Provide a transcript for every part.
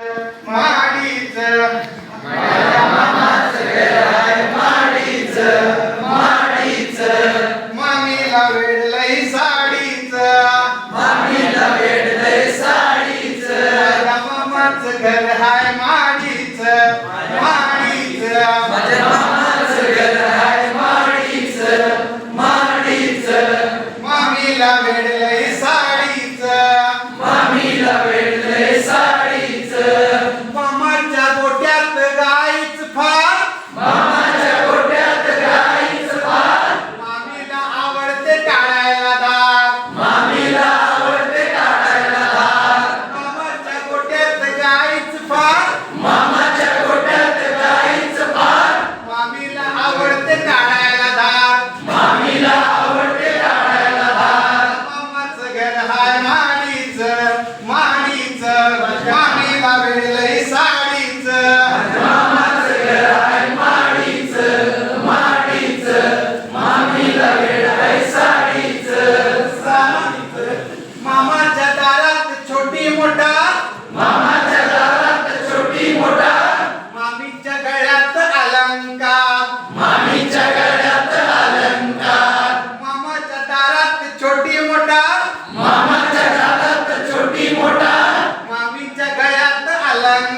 माडीच. मामीला वेडलई साडीच. माझ्या मामाचं घर हाय माडीच. माडीच. मामीला वेडलई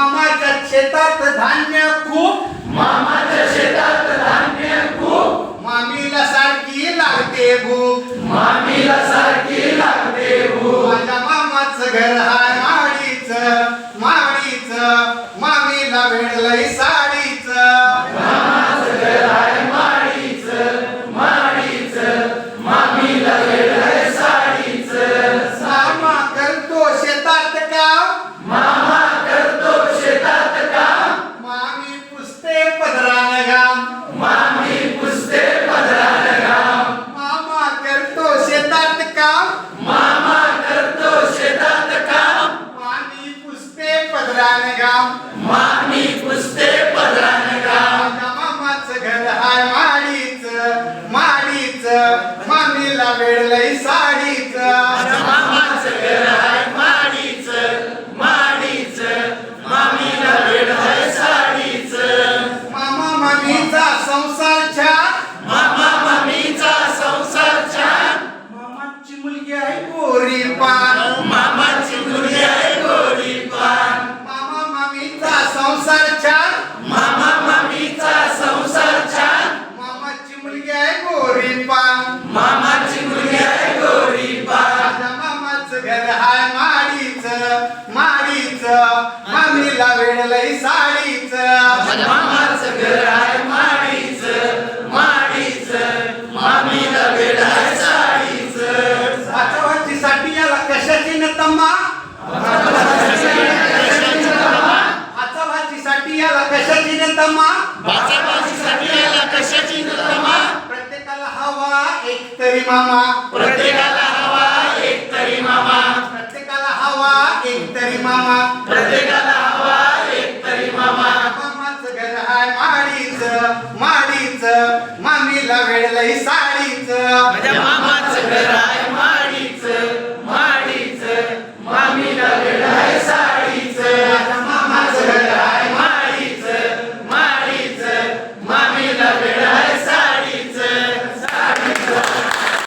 मामाच्या शेतात धान्य खूप. मामीला सारखी लागते भूक. माझ्या मामाचं घर हाय माडीच. पुसते पदरान घाम माझ्या मामाचं घर हाय माडीच माडीच. मामीला वेळलंय साडीच. मामा घर हाय माडीच माडीच. मामीला वेळलंय साडीच. मामाचं घर आहे माडीच माडीच. मामीला आहे साडीच. वाचवाची साठी याला कशाची न तम्मा साठी याला कशाची न तम्मा बाचाबाचीसाठी याला कशाची नतमा प्रत्येकाला हवा एक तरी मामा. प्रत्येकाला मामा. प्रत्येकाला हवा एक तरी मामा. मामाच घर हाय माडीच माडीच. मामीला वेळलंय साडीच. माझ्या मामा